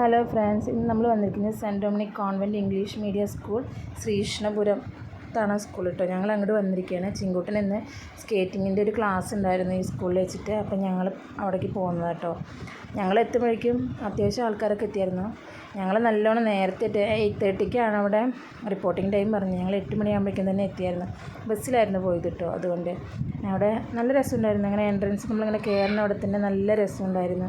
Hello friends ഇന്ന് നമ്മൾ വന്നിരിക്കുന്നത് Saint Dominic convent English medium school Sreekrishnapuram താണ് സ്കൂൾ കേട്ടോ ഞങ്ങൾ അങ്ങോട്ട് വന്നിരിക്കുകയാണ്. ചിങ്കൂട്ടൻ ഇന്ന് സ്കേറ്റിങ്ങിന്റെ ഒരു ക്ലാസ് ഉണ്ടായിരുന്നു ഈ സ്കൂളിൽ വെച്ചിട്ട്. അപ്പം ഞങ്ങൾ അവിടേക്ക് പോകുന്നത് കേട്ടോ ഞങ്ങൾ എത്തുമ്പോഴേക്കും അത്യാവശ്യം ആൾക്കാരൊക്കെ എത്തിയായിരുന്നു. ഞങ്ങൾ നല്ലോണം നേരത്തെ എയ്റ്റ് തേർട്ടിക്കാണ് അവിടെ റിപ്പോർട്ടിംഗ് ടൈം പറഞ്ഞു ഞങ്ങൾ എട്ട് മണിയാകുമ്പോഴേക്കും തന്നെ എത്തിയായിരുന്നു. ബസ്സിലായിരുന്നു പോയത് കേട്ടോ അതുകൊണ്ട്. അവിടെ നല്ല രസമുണ്ടായിരുന്നു. അങ്ങനെ എൻട്രൻസ് നമ്മളിങ്ങനെ കയറുന്ന അവിടെ തന്നെ നല്ല രസമുണ്ടായിരുന്നു.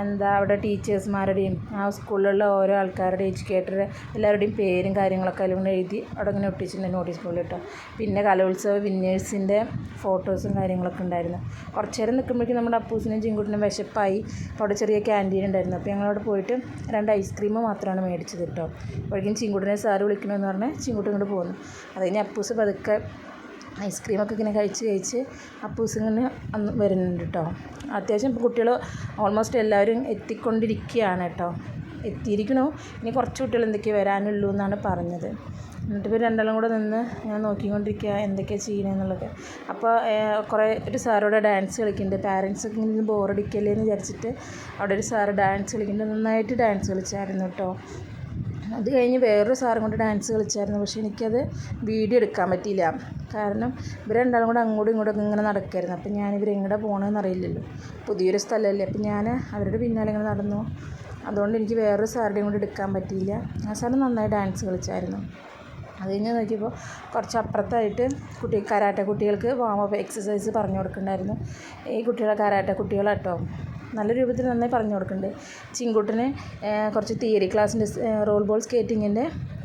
എന്താ അവിടെ ടീച്ചേഴ്സ്മാരുടെയും ആ സ്കൂളിലുള്ള ഓരോ ആൾക്കാരുടെ എഡ്യൂക്കേറ്ററുടെ എല്ലാവരുടെയും പേരും കാര്യങ്ങളൊക്കെ അതിലൂടെ എഴുതി അവിടെ ഇങ്ങനെ ഒട്ടിച്ചിട്ടുണ്ട് നോട്ടീസ് ബോർഡിൽ കേട്ടോ പിന്നെ കലോത്സവ വിന്നേഴ്സിന്റെ ഫോട്ടോസും കാര്യങ്ങളൊക്കെ ഉണ്ടായിരുന്നു. കുറച്ച് നേരം നിൽക്കുമ്പോഴേക്കും നമ്മുടെ അപ്പൂസിനും ചിങ്കുട്ടിനും വിശപ്പായി. അവിടെ ചെറിയ ക്യാന്റീൻ ഉണ്ടായിരുന്നു. അപ്പോൾ ഞങ്ങളവിടെ പോയിട്ട് രണ്ട് ഐസ്ക്രീം മാത്രമാണ് മേടിച്ചത് കേട്ടോ അപ്പോഴേക്കും ചിങ്കുട്ടിനെ സാറ് വിളിക്കണമെന്ന് പറഞ്ഞ് ചിങ്കുട്ടി ഇങ്ങോട്ട് പോകുന്നു അത് കഴിഞ്ഞ് അപ്പൂസ് പതുക്കെ ഐസ്ക്രീമൊക്കെ ഇങ്ങനെ കഴിച്ച് കഴിച്ച് അപ്പൂസ് ഇങ്ങനെ അന്ന് വരുന്നുണ്ട് കേട്ടോ അത്യാവശ്യം കുട്ടികൾ ഓൾമോസ്റ്റ് എല്ലാവരും എത്തിക്കൊണ്ടിരിക്കുകയാണ് കേട്ടോ എത്തിയിരിക്കണു. ഇനി കുറച്ച് കുട്ടികൾ എന്തൊക്കെയാണ് വരാനുള്ളൂ എന്നാണ് പറഞ്ഞത്. എന്നിട്ട് ഇവർ രണ്ടാളും കൂടെ നിന്ന് ഞാൻ നോക്കിക്കൊണ്ടിരിക്കുക എന്തൊക്കെയാണ് ചെയ്യണമെന്നുള്ളത് അപ്പോൾ കുറേ ഒരു സാറോടെ ഡാൻസ് കളിക്കുന്നുണ്ട്. പാരൻസ് ഒക്കെ ഇങ്ങനെ ബോറടിക്കല്ലേ എന്ന് വിചാരിച്ചിട്ട് അവിടെ ഒരു സാറ് ഡാൻസ് കളിക്കുന്നുണ്ട്. നന്നായിട്ട് ഡാൻസ് കളിച്ചായിരുന്നു കേട്ടോ അത് കഴിഞ്ഞ് വേറൊരു സാറും കൊണ്ട് ഡാൻസ് കളിച്ചായിരുന്നു. പക്ഷെ എനിക്കത് വീഡിയോ എടുക്കാൻ പറ്റിയില്ല. കാരണം ഇവർ രണ്ടാളും കൂടെ അങ്ങോട്ടും ഇങ്ങോട്ടും ഇങ്ങനെ നടക്കായിരുന്നു. അപ്പം ഞാൻ ഇവർ എങ്ങനെ പോകണമെന്ന് അറിയില്ലല്ലോ. പുതിയൊരു സ്ഥലമല്ലേ അപ്പം ഞാൻ അവരുടെ പിന്നാലെ ഇങ്ങനെ നടന്നു. അതുകൊണ്ട് എനിക്ക് വേറൊരു സാറുടെയും കൂടെ എടുക്കാൻ പറ്റിയില്ല. ആ സാറ് നന്നായി ഡാൻസ് കളിച്ചായിരുന്നു. അത് കഴിഞ്ഞ് നോക്കിയപ്പോൾ കുറച്ച് അപ്പുറത്തായിട്ട് കുട്ടി കരാട്ടെ കുട്ടികൾക്ക് വാം അപ്പ് എക്സസൈസ് പറഞ്ഞു കൊടുക്കുന്നുണ്ടായിരുന്നു. ഈ കുട്ടികളെ കരാട്ട കുട്ടികളാട്ടോ. നല്ല രൂപത്തിൽ നന്നായി പറഞ്ഞു കൊടുക്കുന്നുണ്ട്. ചിങ്കുട്ടിന് കുറച്ച് തിയറി ക്ലാസ്സിന്റെ റോൾ ബോൾ സ്കേറ്റിങ്ങിന്റെ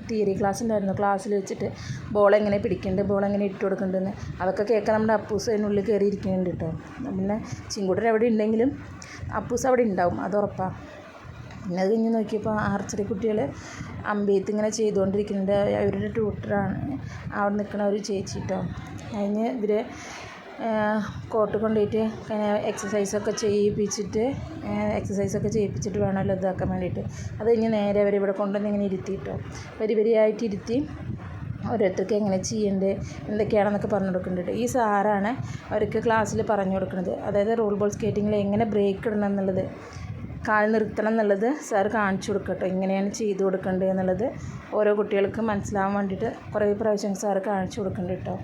തിയറി ക്ലാസ് ഉണ്ടായിരുന്നു. ക്ലാസ്സിൽ വെച്ചിട്ട് ബോൾ എങ്ങനെ പിടിക്കേണ്ടത് ബോൾ എങ്ങനെ ഇട്ട് കൊടുക്കേണ്ടതെന്ന് അതൊക്കെ കേൾക്കാൻ നമ്മുടെ അപ്പൂസ് അതിനുള്ളിൽ കയറി ഇരിക്കുന്നുണ്ട് കേട്ടോ. പിന്നെ ചിങ്കുട്ടൻ എവിടെ ഉണ്ടെങ്കിലും അപ്പൂസ് അവിടെ ഉണ്ടാവും അത് ഉറപ്പാണ് പിന്നെ അത് കഴിഞ്ഞ് നോക്കിയപ്പോൾ ആർച്ചറി കുട്ടികൾ അമ്പെയ്ത്ത് ഇങ്ങനെ ചെയ്തുകൊണ്ടിരിക്കുന്നുണ്ട്. അവരുടെ ട്യൂട്ടറാണ്. അവിടെ നിൽക്കുന്ന ഒരു ചേച്ചി കേട്ടോ അതിന് ഇവർ കോട്ട് കൊണ്ടുപോയിട്ട് എക്സസൈസൊക്കെ ചെയ്യിപ്പിച്ചിട്ട് എക്സസൈസൊക്കെ ചെയ്യിപ്പിച്ചിട്ട് വേണമല്ലോ ഇതാക്കാൻ വേണ്ടിയിട്ട്. അത് കഴിഞ്ഞ് നേരെ അവർ ഇവിടെ കൊണ്ടുവന്ന് ഇങ്ങനെ ഇരുത്തിയിട്ടോ വരി വരിയായിട്ട് ഇരുത്തി ഓരോരുത്തർക്ക് എങ്ങനെ ചെയ്യേണ്ടത് എന്തൊക്കെയാണെന്നൊക്കെ പറഞ്ഞു കൊടുക്കുന്നുണ്ട് ഈ സാറാണ് അവർക്ക് ക്ലാസ്സിൽ പറഞ്ഞു കൊടുക്കുന്നത്. അതായത് റോൾ ബോൾ സ്കേറ്റിങ്ങിൽ എങ്ങനെ ബ്രേക്ക് ഇടണം എന്നുള്ളത്. കാൽ നിർത്തണം എന്നുള്ളത് സാർ കാണിച്ചു കൊടുക്കട്ടോ. ഇങ്ങനെയാണ് ചെയ്തു കൊടുക്കേണ്ടത് എന്നുള്ളത് ഓരോ കുട്ടികൾക്ക് മനസ്സിലാവാൻ വേണ്ടിയിട്ട് കുറേ പ്രാവശ്യം സാറ് കാണിച്ചു കൊടുക്കുന്നുണ്ട് കേട്ടോ.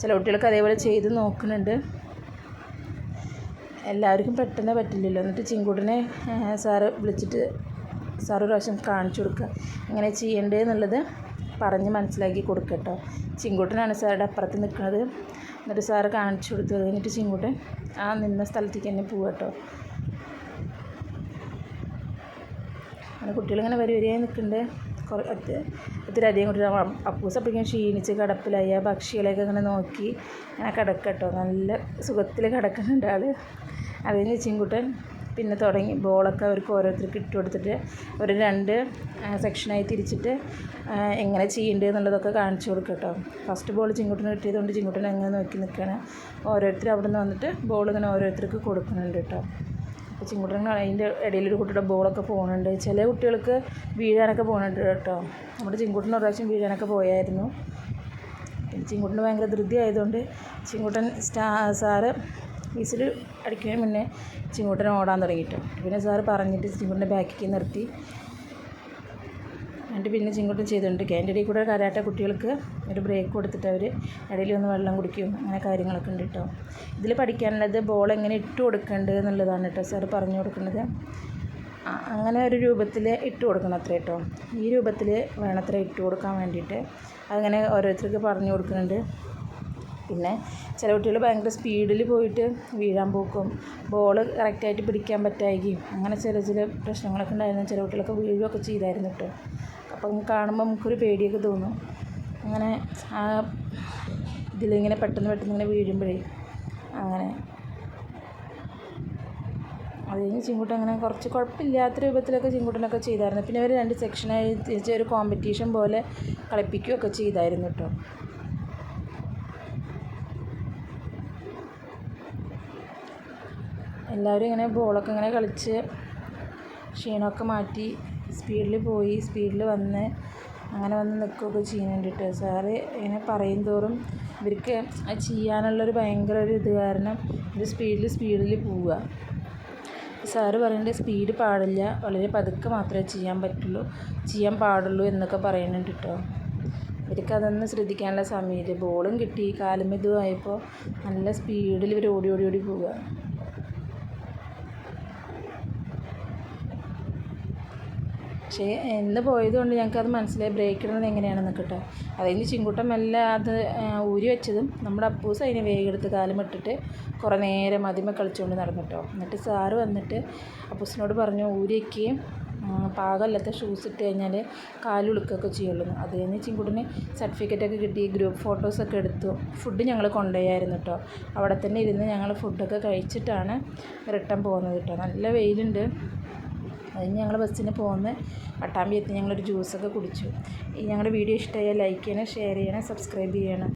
ചില കുട്ടികൾക്ക് അതേപോലെ ചെയ്ത് നോക്കുന്നുണ്ട്. എല്ലാവർക്കും പെട്ടെന്ന് പറ്റില്ലല്ലോ. എന്നിട്ട് ചിങ്കുടിനെ സാറ് വിളിച്ചിട്ട് സാറ് പ്രാവശ്യം കാണിച്ചു കൊടുക്കുക എങ്ങനെ ചെയ്യേണ്ടത് എന്നുള്ളത് പറഞ്ഞ് മനസ്സിലാക്കി കൊടുക്കട്ടോ ചിങ്കൂട്ടനാണ് സാറുടെ അപ്പുറത്ത് നിൽക്കുന്നത്. എന്നിട്ട് സാറ് കാണിച്ചു കൊടുത്തു എന്നിട്ട് ചിങ്കൂട്ടൻ ആ നിന്ന സ്ഥലത്തേക്ക് തന്നെ പോവാട്ടോ അങ്ങനെ കുട്ടികളിങ്ങനെ വരി വരിയായി നിൽക്കുന്നുണ്ട് കുറേ ഒത്തിരി അധികം കുട്ടികൾ അപ്പൂസ് അപ്പോഴേക്കും ക്ഷീണിച്ച് കിടപ്പിലായി. ആ പക്ഷികളെയൊക്കെ ഇങ്ങനെ നോക്കി അങ്ങനെ കിടക്കട്ടോ. നല്ല സുഖത്തിൽ കിടക്കുന്നുണ്ട് ആൾ അത് കഴിഞ്ഞ് ചിങ്കുട്ടൻ പിന്നെ തുടങ്ങി. ബോളൊക്കെ അവർക്ക് ഓരോരുത്തർക്ക് ഇട്ട് കൊടുത്തിട്ട് അവർ രണ്ട് സെക്ഷനായി തിരിച്ചിട്ട് എങ്ങനെ ചെയ്യേണ്ടത് എന്നുള്ളതൊക്കെ കാണിച്ചു കൊടുക്കുക കേട്ടോ ഫസ്റ്റ് ബോൾ ചിങ്കുട്ടന് കിട്ടിയതുകൊണ്ട് ചിങ്കുട്ടൻ അങ്ങനെ നോക്കി നിൽക്കുകയാണ്. ഓരോരുത്തർ അവിടെ നിന്ന് വന്നിട്ട് ബോൾ ഇങ്ങനെ ഓരോരുത്തർക്ക് കൊടുക്കുന്നുണ്ട് കേട്ടോ. അപ്പോൾ ചിങ്കുട്ടൻ അതിന്റെ ഒരു കുട്ടിയുടെ ബോളൊക്കെ പോകുന്നുണ്ട് ചില കുട്ടികൾക്ക് വീഴാനൊക്കെ പോകുന്നുണ്ട് കേട്ടോ. നമ്മുടെ ചിങ്കുട്ടൻ ഒരു പ്രാവശ്യം വീഴാനൊക്കെ പോയായിരുന്നു. പിന്നെ ചിങ്കുട്ടന് ഭയങ്കര ധൃതി ആയതുകൊണ്ട് ചിങ്കുട്ടൻ സ്റ്റാ സാറ് വിസിൽ അടിക്കുന്നതിന് മുന്നേ ചിങ്കുട്ടൻ ഓടാൻ തുടങ്ങിയിട്ടു. പിന്നെ സാറ് പറഞ്ഞിട്ട് ചിങ്കുട്ടന്റെ ബാക്കിലേക്ക് നിർത്തി. എന്നിട്ട് പിന്നെ ചിങ്കുട്ടൻ ചെയ്തിട്ടുണ്ട് അതിന്റെ കൂടെ കരാട്ട കുട്ടികൾക്ക് ഒരു ബ്രേക്ക് കൊടുത്തിട്ട് അവർ ഇടയിൽ ഒന്ന് വെള്ളം കുടിക്കും. അങ്ങനെ കാര്യങ്ങളൊക്കെ ഉണ്ട് കേട്ടോ ഇതിൽ പഠിക്കാനുള്ളത് ബോൾ എങ്ങനെ ഇട്ട് കൊടുക്കേണ്ടത് എന്നുള്ളതാണ് കേട്ടോ സാറ് പറഞ്ഞു കൊടുക്കുന്നത്. അങ്ങനെ ഒരു രൂപത്തിൽ ഇട്ട് കൊടുക്കണം അത്ര കേട്ടോ ഈ രൂപത്തിൽ വേണത്ര ഇട്ട് കൊടുക്കാൻ വേണ്ടിയിട്ട്. അങ്ങനെ ഓരോരുത്തർക്ക് പറഞ്ഞു കൊടുക്കുന്നുണ്ട്. പിന്നെ ചില കുട്ടികൾ ഭയങ്കര സ്പീഡിൽ പോയിട്ട് വീഴാൻ പോക്കും. ബോൾ കറക്റ്റായിട്ട് പിടിക്കാൻ പറ്റായിരിക്കും അങ്ങനെ ചില ചില പ്രശ്നങ്ങളൊക്കെ ഉണ്ടായിരുന്നു. ചില കുട്ടികളൊക്കെ വീഴുകയൊക്കെ ചെയ്തായിരുന്നു കേട്ടോ അപ്പം കാണുമ്പോൾ നമുക്കൊരു പേടിയൊക്കെ തോന്നും. അങ്ങനെ ആ ഇതിലിങ്ങനെ പെട്ടെന്ന് പെട്ടെന്ന് ഇങ്ങനെ വീഴുമ്പോഴേ അങ്ങനെ. അത് കഴിഞ്ഞ് ചിങ്കുട്ടൻ അങ്ങനെ കുറച്ച് കുഴപ്പമില്ലാത്ത രൂപത്തിലൊക്കെ ചിങ്കുട്ടനൊക്കെ ചെയ്തായിരുന്നു. പിന്നെ അവർ രണ്ട് സെക്ഷനായി തിരിച്ച് ഒരു കോമ്പറ്റീഷൻ പോലെ കളിപ്പിക്കുകയൊക്കെ ചെയ്തായിരുന്നു കേട്ടോ. എല്ലാവരും ഇങ്ങനെ ബോളൊക്കെ ഇങ്ങനെ കളിച്ച് ക്ഷീണമൊക്കെ മാറ്റി സ്പീഡിൽ പോയി സ്പീഡിൽ വന്ന് അങ്ങനെ വന്ന് നിൽക്കുകയൊക്കെ ചെയ്യുന്നുണ്ട് കേട്ടോ സാറ് ഇങ്ങനെ പറയും തോറും ഇവർക്ക് അത് ചെയ്യാനുള്ളൊരു ഭയങ്കര ഒരു ഇത് കാരണം ഇത് സ്പീഡിൽ സ്പീഡിൽ പോവുക. സാറ് പറയുന്നുണ്ട് സ്പീഡ് പാടില്ല വളരെ പതുക്കെ മാത്രമേ ചെയ്യാൻ പറ്റുള്ളൂ ചെയ്യാൻ പാടുള്ളൂ എന്നൊക്കെ പറയുന്നുണ്ട് കേട്ടോ ഇവർക്ക് അതൊന്നും ശ്രദ്ധിക്കാനുള്ള സമയമില്ല. ബോളും കിട്ടി കാലും ഇതുമായപ്പോൾ നല്ല സ്പീഡിൽ ഇവർ ഓടി ഓടി ഓടി പോവുക. പക്ഷേ എന്ന് പോയതുകൊണ്ട് ഞങ്ങൾക്കത് മനസ്സിലായി ബ്രേക്ക് ഇടുന്നത് എങ്ങനെയാണെന്ന് കേട്ടോ അതിൽ ചിങ്കുട്ടം മെല്ലെ അത് ഊരി വെച്ചതും നമ്മുടെ അപ്പൂസ് അതിനെ വേഗെടുത്ത് കാലും ഇട്ടിട്ട് കുറേ നേരം അതിമ കളിച്ചുകൊണ്ട് നടന്നു കേട്ടോ എന്നിട്ട് സാറ് വന്നിട്ട് അപ്പൂസിനോട് പറഞ്ഞു ഊരി വയ്ക്കുകയും പാകമല്ലാത്ത ഷൂസ് ഇട്ട് കഴിഞ്ഞാൽ കാലുളുക്കൊക്കെ ചെയ്യുള്ളൂ. അത് കഴിഞ്ഞ് ചിങ്കുട്ടിന് സർട്ടിഫിക്കറ്റൊക്കെ കിട്ടി ഗ്രൂപ്പ് ഫോട്ടോസൊക്കെ എടുത്തു. ഫുഡ് ഞങ്ങൾ കൊണ്ടുപോയായിരുന്നു കേട്ടോ അവിടെ തന്നെ ഇരുന്ന് ഞങ്ങൾ ഫുഡൊക്കെ കഴിച്ചിട്ടാണ് റിട്ടേൺ പോകുന്നത് കേട്ടോ നല്ല വെയിലുണ്ട്. അതിന് ഞങ്ങൾ ബസ്സിന് പോകുന്ന പട്ടാമ്പി എത്തി ഞങ്ങളൊരു ജ്യൂസൊക്കെ കുടിച്ചു. ഈ ഞങ്ങളുടെ വീഡിയോ ഇഷ്ടമായാൽ ലൈക്ക് ചെയ്യണം ഷെയർ ചെയ്യണം സബ്സ്ക്രൈബ് ചെയ്യണം.